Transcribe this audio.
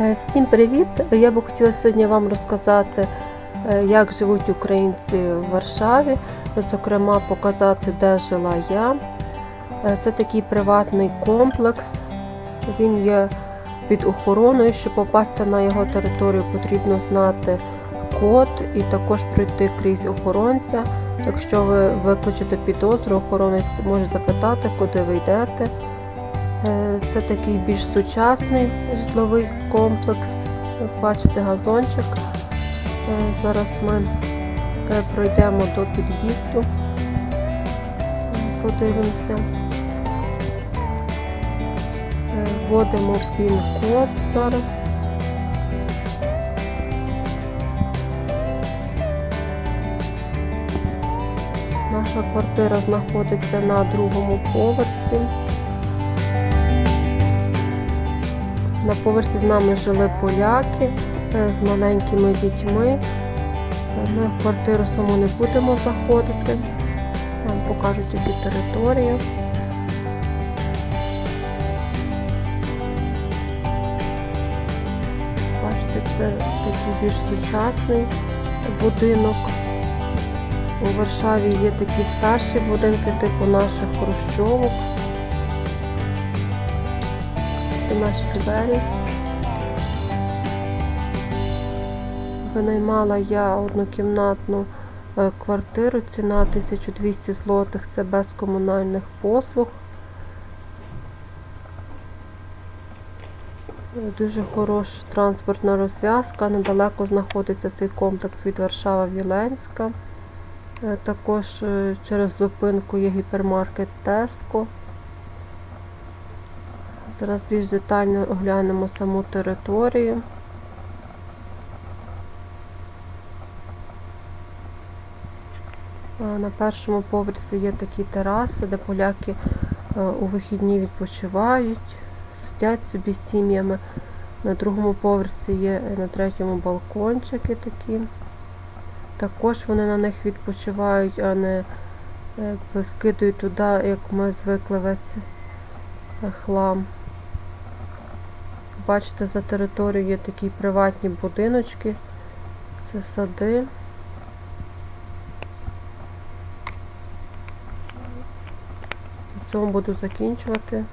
Е, Всім привіт! Я би хотіла сьогодні вам розказати, е, як живуть українці в Варшаві, зокрема показати, де жила я. Е, Це такий приватний комплекс. Він є під охороною. Щоб попасти на його територію, потрібно знати код і також пройти крізь охоронця. Якщо ви викличете підозру, охоронець може запитати, куди ви йдете. Е, Це такий більш сучасний житловий комплекс. Як бачите, газончик. Е, Зараз ми е, пройдемо до під'їзду, подивимося. Вводимо пін-код зараз. Наша квартира знаходиться на другому поверсі. На поверсі з нами жили поляки е, з маленькими дітьми. Ми в квартиру саму не будемо заходити. Вам покажу тільки територію. Бачите, це такий більш сучасний будинок. У Варшаві є такі старші будинки, типу наших хрущовок. Наші двері. Винаймала я однокімнатну е, квартиру, ціна 1200 злотих, це без комунальних послуг. Дуже хороша транспортна розв'язка. Недалеко знаходиться цей комплекс від Варшава Віленська. Е, Також е, через зупинку є гіпермаркет Теско. Зараз більш детально оглянемо саму територію. На першому поверсі є такі тераси, де поляки е, у вихідні відпочивають, сидять собі з сім'ями. На другому поверсі є е, на третьому балкончики такі. Також вони на них відпочивають, а не е, скидують туди, як ми звикли весь хлам. Бачите, за територією є такі приватні будиночки. Це сади. На цьому буду закінчувати.